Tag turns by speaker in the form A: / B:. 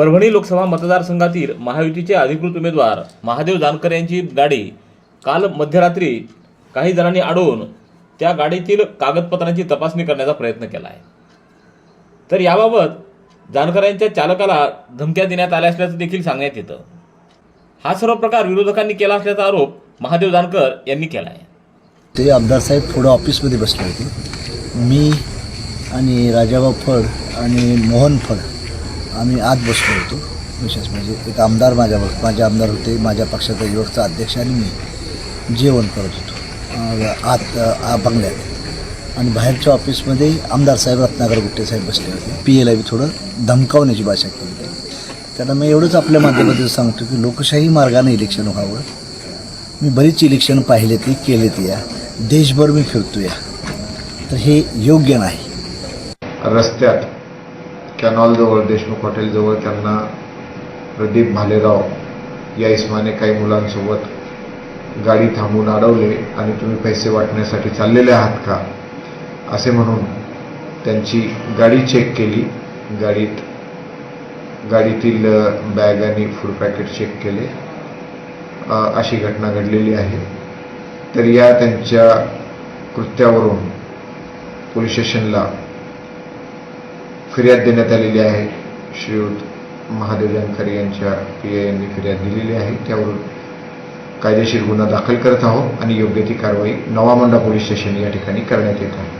A: परभणी लोकसभा मतदारसंघातील महायुतीचे अधिकृत उमेदवार महादेव जानकर यांची गाडी काल मध्यरात्री काही जणांनी अडवून त्या गाडीतील कागदपत्रांची तपासणी करण्याचा प्रयत्न केला आहे तर याबाबत जानकर यांच्या चालकाला धमक्या देण्यात आल्या असल्याचं देखील सांगण्यात येतं. हा सर्व प्रकार विरोधकांनी केला असल्याचा आरोप महादेव जानकर यांनी केला आहे
B: ते आमदार साहेब थोडं ऑफिसमध्ये बसले होते. मी आणि राजाभाऊ फड आणि मोहन फड आम्ही आत बसलो होतो. विशेष म्हणजे एक आमदार माझ्या माझे आमदार होते माझ्या पक्षाचा युवकचा अध्यक्ष आणि मी. जेवण करत होतो. आत बंगल्यात. आणि बाहेरच्या ऑफिसमध्ये आमदार साहेब रत्नाकर गुट्टे साहेब बसले होते. पी एला बी थोडं धमकावण्याची भाषा केली त्यांना मी एवढंच आपल्या माध्यमातून सांगतो की लोकशाही मार्गाने इलेक्शन व्हावं. मी बरीच इलेक्शन पाहिले ती केले ती या. देशभर मी फिरतो या. तर हे योग्य नाही.
C: रस्त्यात कॅनॉलजवळ देशमुख हॉटेलजवळ त्यांना प्रदीप भालेराव या इस्माने काही मुलांसोबत गाडी थांबवून अडवले आणि तुम्ही पैसे वाटण्यासाठी चाललेले आहात का? असे म्हणून त्यांची गाडी चेक केली. गाडीत गाडीतील बॅग आणि फूड पॅकेट चेक केले. अशी घटना घडलेली आहे. तर या त्यांच्या कृत्यावरून पोलीस स्टेशनला फिर्याद देण्यात आलेली आहे. श्रीयुत महादेव जानकर यांच्या पी ए यांनी फिर्याद दिलेली आहे. त्यावरून कायदेशीर गुन्हा दाखल करत आहोत आणि योग्य ती कारवाई नवामंडा पोलीस स्टेशन या ठिकाणी करण्यात येत आहे.